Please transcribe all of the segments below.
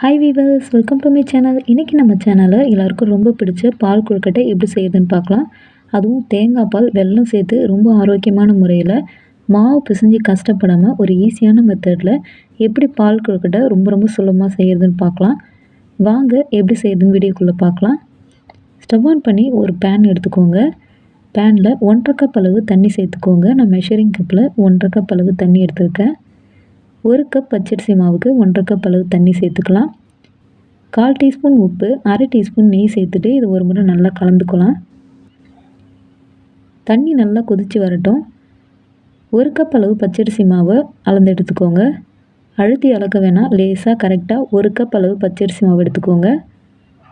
Hi viewers welcome to my channel இன்றைக்கி நம்ம சேனலில் எல்லாருக்கும் ரொம்ப பிடிச்ச பால் கொழுக்கட்டை எப்படி செய்யுதுன்னு பார்க்கலாம். அதுவும் தேங்காய் பால் வெல்லம் சேர்த்து ரொம்ப ஆரோக்கியமான முறையில் மாவு பிசைஞ்சு கஷ்டப்படாமல் ஒரு ஈஸியான மெத்தடில் எப்படி பால் கொழுக்கட்டை ரொம்ப ரொம்ப சுலபமாக செய்கிறதுன்னு பார்க்கலாம். வாங்க எப்படி செய்யுதுன்னு வீடியோக்குள்ளே பார்க்கலாம். ஸ்டவ் ஆன் பண்ணி ஒரு பேன் எடுத்துக்கோங்க. பேனில் ஒன்றரை கப் அளவு தண்ணி சேர்த்துக்கோங்க. நான் மெஷரிங் கப்பில் ஒன்றரை கப் அளவு தண்ணி எடுத்துருக்கேன். ஒரு கப் பச்சரிசி மாவுக்கு ஒன்றரை கப் அளவு தண்ணி சேர்த்துக்கலாம். கால் டீஸ்பூன் உப்பு அரை டீஸ்பூன் நெய் சேர்த்துட்டு இது ஒரு முறை நல்லா கலந்துக்கலாம். தண்ணி நல்லா கொதித்து வரட்டும். ஒரு கப் அளவு பச்சரிசி மாவை அளந்து எடுத்துக்கோங்க. அழுத்தி அளக்க வேணாம். லேசாக கரெக்டாக ஒரு கப் அளவு பச்சரிசி மாவு எடுத்துக்கோங்க.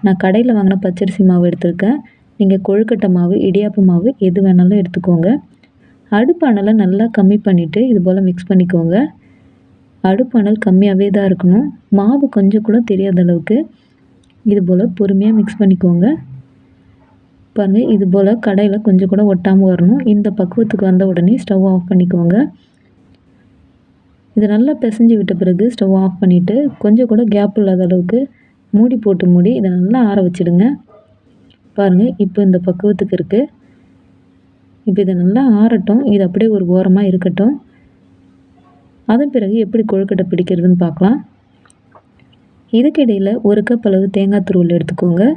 நான் கடையில் வாங்கின பச்சரிசி மாவு எடுத்திருக்கேன். நீங்கள் கொழுக்கட்டை மாவு இடியாப்பு மாவு எது வேணாலும் எடுத்துக்கோங்க. அடுப்பு அணலை நல்லா கம்மி பண்ணிவிட்டு இது போல் மிக்ஸ் பண்ணிக்கோங்க. அடுப்பு அனல் கம்மியாகவே தான் இருக்கணும். மாவு கொஞ்சம் கூட தெரியாத அளவுக்கு இது போல் பொறுமையாக மிக்ஸ் பண்ணிக்கோங்க. பாருங்கள் இது போல் கடையில் கொஞ்சம் கூட ஒட்டாமல் வரணும். இந்த பக்குவத்துக்கு வந்த உடனே ஸ்டவ் ஆஃப் பண்ணிக்கோங்க. இது நல்லா பிசைஞ்சு விட்ட பிறகு ஸ்டவ் ஆஃப் பண்ணிவிட்டு கொஞ்சம் கூட கேப் இல்லாத அளவுக்கு மூடி போட்டு மூடி இதை நல்லா ஆற வச்சுடுங்க. பாருங்கள் இப்போ இந்த பக்குவத்துக்கு இருக்குது இப்போ இதை நல்லா ஆறட்டும். இது அப்படியே ஒரு ஓரமாக இருக்கட்டும். அதன் பிறகு எப்படி கொழுக்கட்டை பிடிக்கிறதுன்னு பார்க்கலாம். இதுக்கிடையில் ஒரு கப் அளவு தேங்காய் துருவல் எடுத்துக்கோங்க.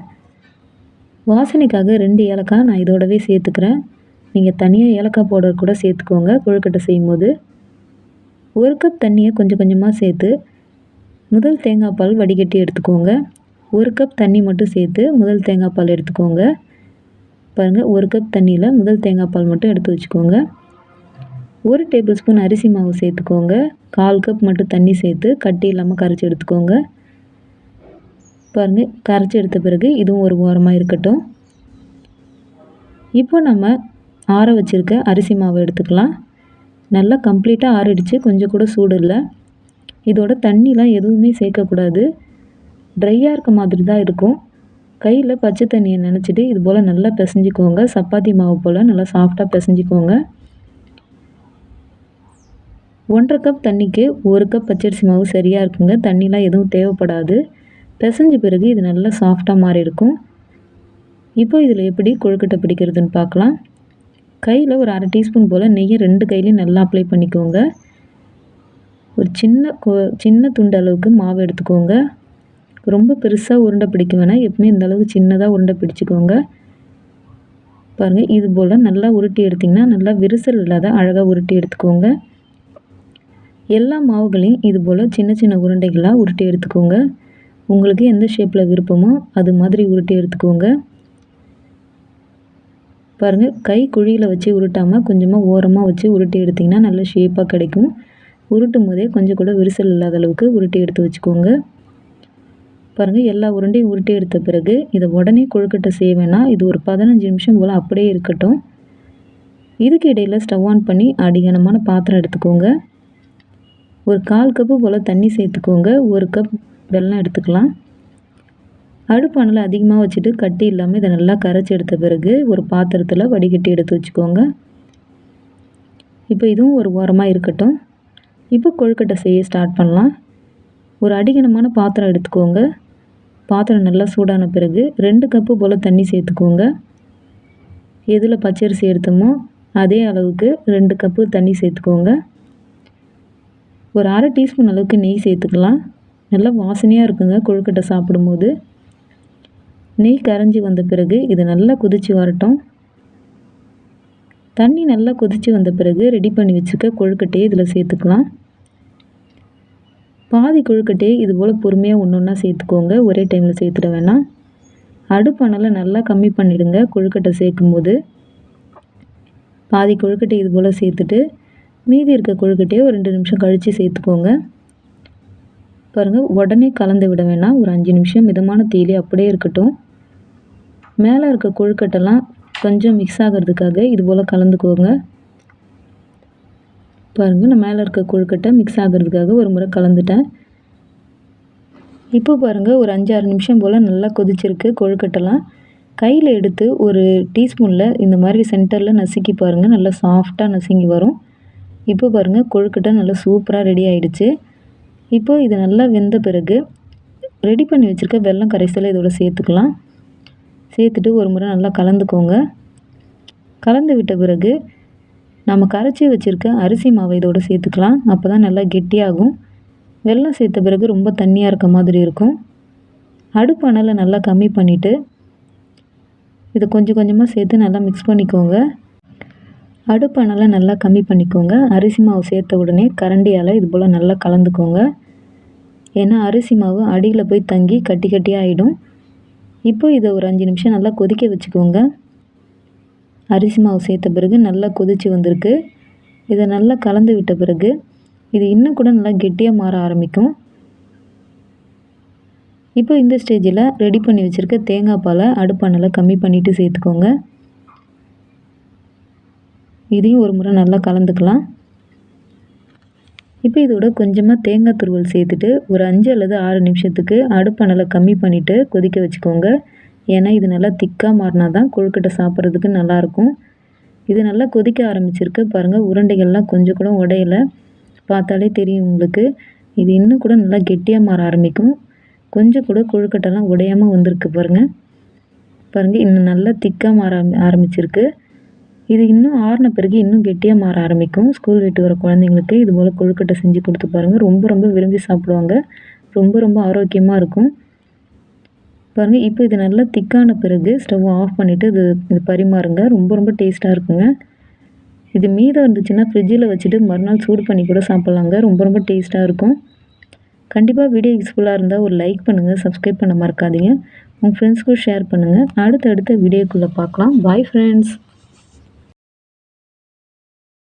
வாசனைக்காக ரெண்டு ஏலக்காய் நான் இதோடவே சேர்த்துக்கிறேன். நீங்கள் தனியாக ஏலக்காய் பவுடர் கூட சேர்த்துக்கோங்க கொழுக்கட்டை செய்யும்போது. ஒரு கப் தண்ணியை கொஞ்சம் கொஞ்சமாக சேர்த்து முதல் தேங்காய் பால் வடிகட்டி எடுத்துக்கோங்க. ஒரு கப் தண்ணி மட்டும் சேர்த்து முதல் தேங்காய் பால் எடுத்துக்கோங்க. பாருங்கள் ஒரு கப் தண்ணியில் முதல் தேங்காய் பால் மட்டும் எடுத்து வச்சுக்கோங்க. ஒரு டேபிள் ஸ்பூன் அரிசி மாவு சேர்த்துக்கோங்க. கால் கப் மட்டும் தண்ணி சேர்த்து கட்டி இல்லாமல் கரைச்சி எடுத்துக்கோங்க. பாருங்கள் கரைச்சி எடுத்த பிறகு இதுவும் ஒரு ஓரமாக இருக்கட்டும். இப்போ நம்ம ஆற வச்சுருக்க அரிசி மாவு எடுத்துக்கலாம். நல்லா கம்ப்ளீட்டாக ஆறிடுச்சு கொஞ்சம் கூட சூடு இல்லை. இதோட தண்ணிலாம் எதுவுமே சேர்க்கக்கூடாது. ட்ரையாக இருக்க மாதிரி தான் இருக்கும். கையில் பச்சை தண்ணியை நினச்சிட்டு இது போல் நல்லா பிசைஞ்சிக்கோங்க. சப்பாத்தி மாவு போல் நல்லா சாஃப்டாக பிசைஞ்சிக்கோங்க. ஒன்றரை கப் தண்ணிக்கு ஒரு கப் பச்சரிசி மாவு சரியாக இருக்குங்க. தண்ணிலாம் எதுவும் தேவைப்படாது. பிசைஞ்ச பிறகு இது நல்லா சாஃப்டாக மாறி இருக்கும் இப்போ இதில் எப்படி கொழுக்கட்டை பிடிக்கிறதுன்னு பார்க்கலாம். கையில் ஒரு அரை டீஸ்பூன் போல் நெய்யை ரெண்டு கையிலையும் நல்லா அப்ளை பண்ணிக்கோங்க. ஒரு சின்ன கொ சின்ன துண்டு அளவுக்கு மாவு எடுத்துக்கோங்க. ரொம்ப பெருசாக உருண்டை பிடிக்க வேணாம். எப்பவுமே இந்த அளவுக்கு சின்னதாக உருண்டை பிடிச்சிக்கோங்க. பாருங்கள் இது போல் நல்லா உருட்டி எடுத்திங்கன்னா நல்லா விரிசல் இல்லாத அழகாக உருட்டி எடுத்துக்கோங்க. எல்லா மாவுகளையும் இது போல் சின்ன சின்ன உருண்டைகளாக உருட்டி எடுத்துக்கோங்க. உங்களுக்கு எந்த ஷேப்பில் விருப்பமோ அது மாதிரி உருட்டி எடுத்துக்கோங்க. பாருங்கள் கை குழியில் வச்சு உருட்டாமல் கொஞ்சமாக ஓரமாக வச்சு உருட்டி எடுத்திங்கன்னா நல்ல ஷேப்பாக கிடைக்கும். உருட்டும் போதே கொஞ்சம் கூட விரிசல் இல்லாத அளவுக்கு உருட்டி எடுத்து வச்சுக்கோங்க. பாருங்கள் எல்லா உருண்டையும் உருட்டி எடுத்த பிறகு இதை உடனே கொழுக்கட்டை செய்ய வேணாம். இது ஒரு பதினஞ்சு நிமிஷம் போல் அப்படியே இருக்கட்டும். இதுக்கு இடையில் ஸ்டவ் ஆன் பண்ணி அடிகனமான பாத்திரம் எடுத்துக்கோங்க. ஒரு கால் கப்பு போல் தண்ணி சேர்த்துக்கோங்க. ஒரு கப் வெல்லம் எடுத்துக்கலாம். அடுப்பானில் அதிகமாக வச்சுட்டு கட்டி இல்லாமல் இதை நல்லா கரைச்சி எடுத்த பிறகு ஒரு பாத்திரத்தில் வடிகட்டி எடுத்து வச்சுக்கோங்க. இப்போ இதுவும் ஒரு ஓரமாக இருக்கட்டும். இப்போ கொழுக்கட்டை செய்ய ஸ்டார்ட் பண்ணலாம். ஒரு அடிகனமான பாத்திரம் எடுத்துக்கோங்க. பாத்திரம் நல்லா சூடான பிறகு ரெண்டு கப்பு போல் தண்ணி சேர்த்துக்கோங்க. எதில் பச்சரிசி எடுத்தோமோ அதே அளவுக்கு ரெண்டு கப்பு தண்ணி சேர்த்துக்கோங்க. ஒரு அரை டீஸ்பூன் அளவுக்கு நெய் சேர்த்துக்கலாம். நல்லா வாசனையாக இருக்குங்க கொழுக்கட்டை சாப்பிடும்போது. நெய் கரைஞ்சி வந்த பிறகு இது நல்லா கொதித்து வரட்டும். தண்ணி நல்லா கொதித்து வந்த பிறகு ரெடி பண்ணி வச்சுக்க கொழுக்கட்டையை இதில் சேர்த்துக்கலாம். பாதி கொழுக்கட்டையை இது போல் பொறுமையாக ஒன்று ஒன்றா சேர்த்துக்கோங்க ஒரே டைமில் சேர்த்துட வேணாம். அடுப்பானலை நல்லா கம்மி பண்ணிவிடுங்க கொழுக்கட்டை சேர்க்கும்போது. பாதி கொழுக்கட்டை இது போல் சேர்த்துட்டு மீதி இருக்க கொழுக்கட்டையை ஒரு ரெண்டு நிமிஷம் கழித்து சேர்த்துக்கோங்க. பாருங்கள் உடனே கலந்து விட வேணாம். ஒரு அஞ்சு நிமிஷம் மிதமான தீயிலே அப்படியே இருக்கட்டும். மேலே இருக்க கொழுக்கட்டெல்லாம் கொஞ்சம் மிக்ஸ் ஆகிறதுக்காக இது போல் கலந்துக்கோங்க. பாருங்கள் நான் மேலே இருக்க கொழுக்கட்டை மிக்ஸ் ஆகிறதுக்காக ஒரு முறை கலந்துட்டேன். இப்போ பாருங்கள் ஒரு அஞ்சாறு நிமிஷம் போல் நல்லா கொதிச்சிருக்கு கொழுக்கட்டெல்லாம். கையில் எடுத்து ஒரு டீஸ்பூனில் இந்த மாதிரி சென்டரில் நசுக்கி பாருங்கள் நல்லா சாஃப்டாக நசுங்கி வரும். இப்போ பாருங்கள் கொழுக்கட்டை நல்லா சூப்பராக ரெடி ஆகிடுச்சு இப்போ இது நல்லா வெந்த பிறகு ரெடி பண்ணி வச்சுருக்க வெல்லம் கரைசலை இதோட சேர்த்துக்கலாம். சேர்த்துட்டு ஒரு முறை நல்லா கலந்துக்கோங்க. கலந்து விட்ட பிறகு நம்ம கரைச்சி வச்சுருக்க அரிசி மாவை இதோட சேர்த்துக்கலாம். அப்போ தான் நல்லா கெட்டியாகும். வெள்ளம் சேர்த்த பிறகு ரொம்ப தண்ணியாக இருக்க மாதிரி இருக்கும். அடுப்பு நல்லா கம்மி பண்ணிவிட்டு இதை கொஞ்சம் கொஞ்சமாக சேர்த்து நல்லா மிக்ஸ் பண்ணிக்கோங்க. அடுப்பு நல்லா கம்மி பண்ணிக்கோங்க. அரிசி மாவு சேர்த்த உடனே கரண்டியால் இது போல் நல்லா கலந்துக்கோங்க. ஏன்னா அரிசி மாவு அடியில் போய் தங்கி கட்டி கட்டியாக ஆகிடும் இப்போ இதை ஒரு அஞ்சு நிமிஷம் நல்லா கொதிக்க வச்சுக்கோங்க. அரிசி மாவு சேர்த்த பிறகு நல்லா கொதித்து வந்திருக்கு. இதை நல்லா கலந்து விட்ட பிறகு இது இன்னும் கூட நல்லா கெட்டியாக மாற ஆரம்பிக்கும். இப்போ இந்த ஸ்டேஜில் ரெடி பண்ணி வச்சுருக்க தேங்காய் பாலை அடுப்பானலை கம்மி பண்ணிவிட்டு சேர்த்துக்கோங்க. இதையும் ஒரு முறை நல்லா கலந்துக்கலாம். இப்போ இதோட கொஞ்சமாக தேங்காய் துருவல் சேர்த்துட்டு ஒரு அஞ்சு அல்லது ஆறு நிமிஷத்துக்கு அடுப்பானலை கம்மி பண்ணிவிட்டு கொதிக்க வச்சுக்கோங்க. ஏன்னா இது நல்லா திக்காக மாறினா தான் கொழுக்கட்டை சாப்பிட்றதுக்கு நல்லாயிருக்கும். இது நல்லா கொதிக்க ஆரம்பிச்சிருக்கு. பாருங்கள் உருண்டைகள்லாம் கொஞ்சம் கூட உடையலை. பார்த்தாலே தெரியும் உங்களுக்கு. இது இன்னும் கூட நல்லா கெட்டியாக மாற ஆரம்பிக்கும். கொஞ்சம் கூட கொழுக்கட்டைலாம் உடையாமல் வந்திருக்கு பாருங்கள் பாருங்கள் இன்னும் நல்லா திக்காக மாற ஆரம்பிச்சிருக்கு. இது இன்னும் ஆறின பிறகு இன்னும் கெட்டியாக மாற ஆரம்பிக்கும். ஸ்கூல் விட்டு வர குழந்தைங்களுக்கு இது போல் கொழுக்கட்டை செஞ்சு கொடுத்து பாருங்கள் ரொம்ப ரொம்ப விரும்பி சாப்பிடுவாங்க. ரொம்ப ரொம்ப ஆரோக்கியமாக இருக்கும். பாருங்கள் இப்போ இது நல்லா திக்கான பிறகு ஸ்டவ் ஆஃப் பண்ணிவிட்டு இது இது பரிமாறுங்க. ரொம்ப ரொம்ப டேஸ்ட்டாக இருக்குங்க. இது மீதம் இருந்துச்சுன்னா ஃப்ரிட்ஜில் வச்சுட்டு மறுநாள் சூடு பண்ணி கூட சாப்பிட்லாங்க. ரொம்ப ரொம்ப டேஸ்ட்டாக இருக்கும். கண்டிப்பாக வீடியோ யூஸ்ஃபுல்லாக இருந்தால் ஒரு லைக் பண்ணுங்கள் சப்ஸ்கிரைப் பண்ண மறக்காதீங்க. உங்கள் ஃப்ரெண்ட்ஸ்க்கும் ஷேர் பண்ணுங்கள் அடுத்தடுத்த வீடியோக்குள்ளே பார்க்கலாம். Bye friends